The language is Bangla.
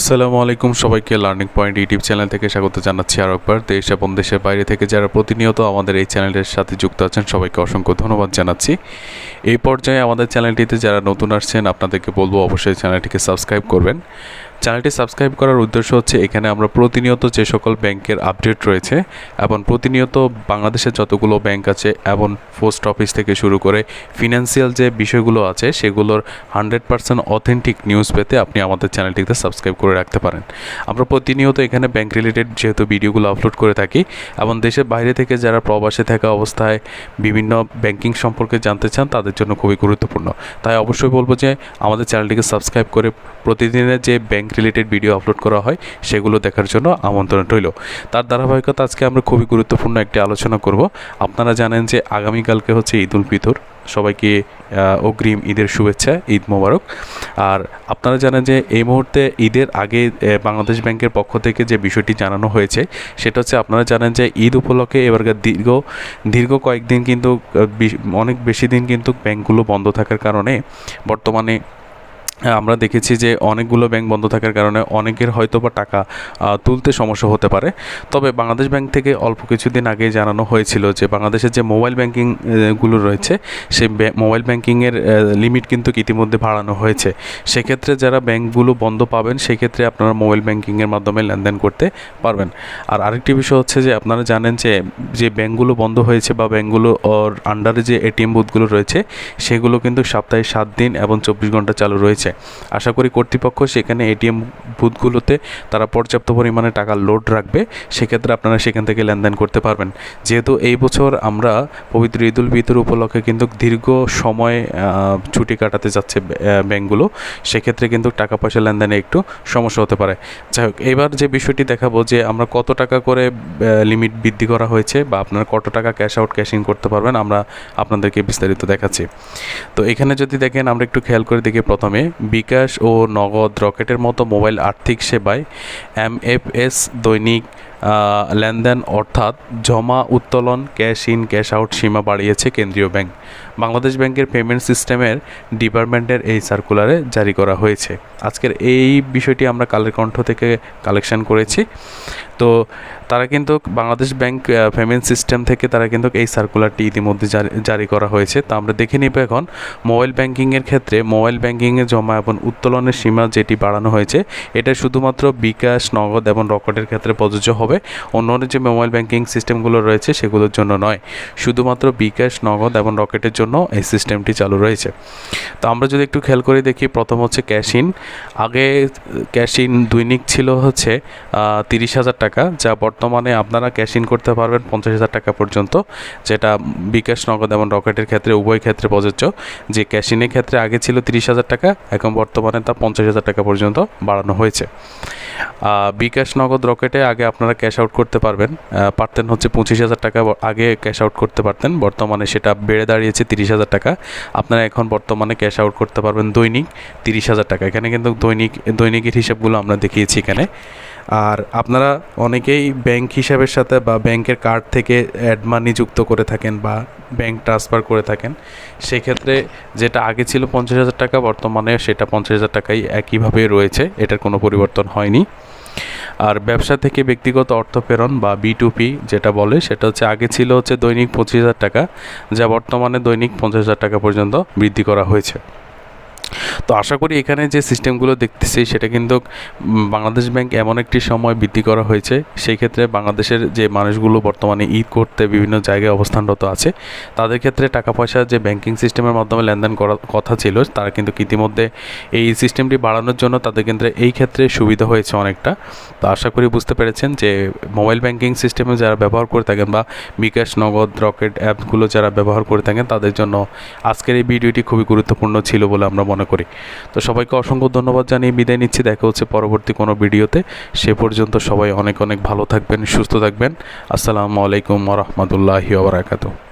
আসসালামু আলাইকুম সবাইকে লার্নিং পয়েন্ট ইউটিউব চ্যানেল থেকে স্বাগত জানাচ্ছি আর একবার। দেশ এবং দেশের বাইরে থেকে যারা প্রতিনিয়ত আমাদের এই চ্যানেলের সাথে যুক্ত আছেন, সবাইকে অসংখ্য ধন্যবাদ জানাচ্ছি। এই পর্যায়ে আমাদের চ্যানেলটিতে যারা নতুন আসছেন, আপনাদেরকে বলব অবশ্যই চ্যানেলটিকে সাবস্ক্রাইব করবেন। চ্যানেলটি সাবস্ক্রাইব করার উদ্দেশ্য হচ্ছে এখানে আমরা প্রতিনিয়ত যে সকল ব্যাংকের আপডেট রয়েছে এবং প্রতিনিয়ত বাংলাদেশের যতগুলো ব্যাংক আছে এবং পোস্ট অফিস থেকে শুরু করে ফিনান্সিয়াল যে বিষয়গুলো আছে সেগুলোর হান্ড্রেড পার্সেন্ট অথেন্টিক নিউজ পেতে আপনি আমাদের চ্যানেলটিতে সাবস্ক্রাইব করে রাখতে পারেন। আমরা প্রতিনিয়ত এখানে ব্যাংক রিলেটেড যেহেতু ভিডিওগুলো আপলোড করে থাকি এবং দেশের বাইরে থেকে যারা প্রবাসে থাকা অবস্থায় বিভিন্ন ব্যাংকিং সম্পর্কে জানতে চান তাদের জন্য খুবই গুরুত্বপূর্ণ। তাই অবশ্যই বলব যে আমাদের চ্যানেলটিকে সাবস্ক্রাইব করে প্রতিদিনের যে ব্যাংক রিলেটেড ভিডিও আপলোড করা হয়, সেগুলো দেখার জন্য আমন্ত্রণ রইল। তার ধারাবাহিকতা আজকে আমরা খুবই গুরুত্বপূর্ণ একটি আলোচনা করব। আপনারা জানেন যে আগামীকালকে হচ্ছে ঈদ উল ফিতর। সবাইকে অগ্রিম ঈদের শুভেচ্ছা, ঈদ মোবারক। আর আপনারা জানেন যে এই মুহূর্তে ঈদের আগে বাংলাদেশ ব্যাংকের পক্ষ থেকে যে বিষয়টি জানানো হয়েছে, সেটা হচ্ছে আপনারা জানেন যে ঈদ উপলক্ষে এবারকার দীর্ঘ দীর্ঘ কয়েকদিন কিন্তু অনেক বেশি দিন কিন্তু ব্যাংকগুলো বন্ধ থাকার কারণে বর্তমানে আমরা দেখেছি যে অনেকগুলো ব্যাংক বন্ধ থাকার কারণে অনেকের হয়তো বা টাকা তুলতে সমস্যা হতে পারে। তবে বাংলাদেশ ব্যাংক থেকে অল্প কিছুদিন আগে জানানো হয়েছিল যে বাংলাদেশের যে মোবাইল ব্যাংকিং আহ, গুলো রয়েছে সেই মোবাইল ব্যাংকিংয়ের লিমিট কিন্তু ইতিমধ্যে বাড়ানো হয়েছে। সেক্ষেত্রে যারা ব্যাংকগুলো বন্ধ পাবেন সেক্ষেত্রে আপনারা মোবাইল ব্যাংকিংয়ের মাধ্যমে লেনদেন করতে পারবেন। আর আরেকটি বিষয় হচ্ছে যে আপনারা জানেন যে যে ব্যাংকগুলো বন্ধ হয়েছে বা ব্যাংকগুলো ওর আন্ডারে যে এটিএম বুথগুলো রয়েছে সেগুলো কিন্তু সপ্তাহে সাত দিন এবং চব্বিশ ঘণ্টা চালু রয়েছে। আশা করি কর্তৃপক্ষ সেখানে এটিএম বুথগুলোতে তারা পর্যাপ্ত পরিমাণে টাকা লোড রাখবে। সেক্ষেত্রে আপনারা সেখান থেকে লেনদেন করতে পারবেন। যেহেতু এই বছর আমরা পবিত্র ঈদ উল ফিতর উপলক্ষে কিন্তু দীর্ঘ সময় ছুটি কাটাতে যাচ্ছে ব্যাংকগুলো। সেক্ষেত্রে কিন্তু টাকা পয়সা লেনদেনে একটু সমস্যা হতে পারে। যাই হোক, এবার যে বিষয়টি দেখাবো যে আমরা কত টাকা করে লিমিট বৃদ্ধি করা হয়েছে বা আপনারা কত টাকা ক্যাশ আউট, ক্যাশ করতে পারবেন, আমরা আপনাদেরকে বিস্তারিত দেখাচ্ছি। তো এখানে যদি দেখেন, আমরা একটু খেয়াল করে দেখি প্রথমে। বিকাশ ও নগদ রকেটের মতো মোবাইল আর্থিক সেবায় এমএফএস দৈনিক লেনদেন অর্থাৎ জমা, উত্তোলন, ক্যাশ ইন, ক্যাশ আউট সীমা বাড়িয়েছে কেন্দ্রীয় ব্যাংক। বাংলাদেশ ব্যাংকের পেমেন্ট সিস্টেমের ডিপার্টমেন্টের এই সার্কুলারে জারি করা হয়েছে। আজকের এই বিষয়টি আমরা কালের কণ্ঠ থেকে কালেকশন করেছি। তো তারা কিন্তু বাংলাদেশ ব্যাংক পেমেন্ট সিস্টেম থেকে তারা কিন্তু এই সার্কুলারটি ইতিমধ্যে জারি করা হয়েছে। তা আমরা দেখে নিব এখন মোবাইল ব্যাংকিংয়ের ক্ষেত্রে মোবাইল ব্যাংকিংয়ে জমা এবং উত্তোলনের সীমা যেটি বাড়ানো হয়েছে, এটা শুধুমাত্র বিকাশ, নগদ এবং রকেটের ক্ষেত্রে প্রযোজ্য হবে। অন্য অন্য যে মোবাইল ব্যাংকিং সিস্টেমগুলো রয়েছে সেগুলোর জন্য নয়। শুধুমাত্র বিকাশ নগদ এবং রকেটের জন্য এই সিস্টেমটি চালু রয়েছে। তো আমরা যদি একটু খেয়াল করে দেখি, প্রথম হচ্ছে ক্যাশ ইন আগে ক্যাশ ইন দৈনিক ছিল হচ্ছে তিরিশ হাজার টাকা, যা বর্তমানে আপনারা ক্যাশ ইন করতে পারবেন পঞ্চাশ হাজার টাকা পর্যন্ত, যেটা বিকাশ নগদ এবং রকেটের ক্ষেত্রে, উভয় ক্ষেত্রে প্রযোজ্য। যে ক্যাশ ইনের ক্ষেত্রে আগে ছিল তিরিশ হাজার টাকা, এখন বর্তমানে তা পঞ্চাশ হাজার টাকা পর্যন্ত বাড়ানো হয়েছে। বিকাশ নগদ, রকেটে আগে আপনারা ক্যাশ আউট করতে পারবেন। পারতেন হচ্ছে পঁচিশ হাজার টাকা আগে ক্যাশ আউট করতে পারতেন। বর্তমানে সেটা বেড়ে দাঁড়িয়েছে তিরিশ হাজার টাকা। আপনারা এখন বর্তমানে ক্যাশ আউট করতে পারবেন দৈনিক তিরিশ হাজার টাকা। এখানে কিন্তু দৈনিক, দৈনিকের হিসাবগুলো আমরা দেখিয়েছি এখানে। আর আপনারা অনেকেই ব্যাংক হিসাবের সাথে বা ব্যাংকের কার্ড থেকে অ্যাড মানি যুক্ত করে থাকেন বা ব্যাংক ট্রান্সফার করে থাকেন। সেক্ষেত্রে যেটা আগে ছিল পঞ্চাশ হাজার টাকা, বর্তমানে সেটা পঞ্চাশ হাজার টাকাই একইভাবে রয়েছে। এটার কোনো পরিবর্তন হয়নি। আর ব্যবসা থেকে ব্যক্তিগত অর্থ প্রেরণ বা বি টু পি যেটা বলে, সেটা হচ্ছে আগে ছিল হচ্ছে দৈনিক পঁচিশ হাজার টাকা, যা বর্তমানে দৈনিক পঞ্চাশ হাজার টাকা পর্যন্ত বৃদ্ধি করা হয়েছে। তো আশা করি এখানে যে সিস্টেমগুলো দেখতেছি, সেটা কিন্তু বাংলাদেশ ব্যাংক এমন একটি সময় বৃদ্ধি করা হয়েছে। সেই ক্ষেত্রে বাংলাদেশের যে মানুষগুলো বর্তমানে ঈদ করতে বিভিন্ন জায়গায় অবস্থানরত আছে, তাদের ক্ষেত্রে টাকা পয়সা যে ব্যাংকিং সিস্টেমের মাধ্যমে লেনদেন করার কথা ছিল, তারা কিন্তু ইতিমধ্যে এই সিস্টেমটি বাড়ানোর জন্য তাদের ক্ষেত্রে এই ক্ষেত্রে সুবিধা হয়েছে অনেকটা। তো আশা করি বুঝতে পেরেছেন যে মোবাইল ব্যাংকিং সিস্টেমে যারা ব্যবহার করে থাকেন বা বিকাশ, নগদ, রকেট অ্যাপগুলো যারা ব্যবহার করে থাকেন, তাদের জন্য আজকের এই ভিডিওটি খুবই গুরুত্বপূর্ণ ছিল বলে আমরা মনে করি। তো সবাইকে অসংখ্য ধন্যবাদ জানিয়ে বিদায় নিচ্ছি। দেখা হচ্ছে পরবর্তী কোনো ভিডিওতে। সে পর্যন্ত সবাই অনেক অনেক ভালো থাকবেন, সুস্থ থাকবেন। আসসালামু আলাইকুম রহমতুল্লাহি ওবরাকাতু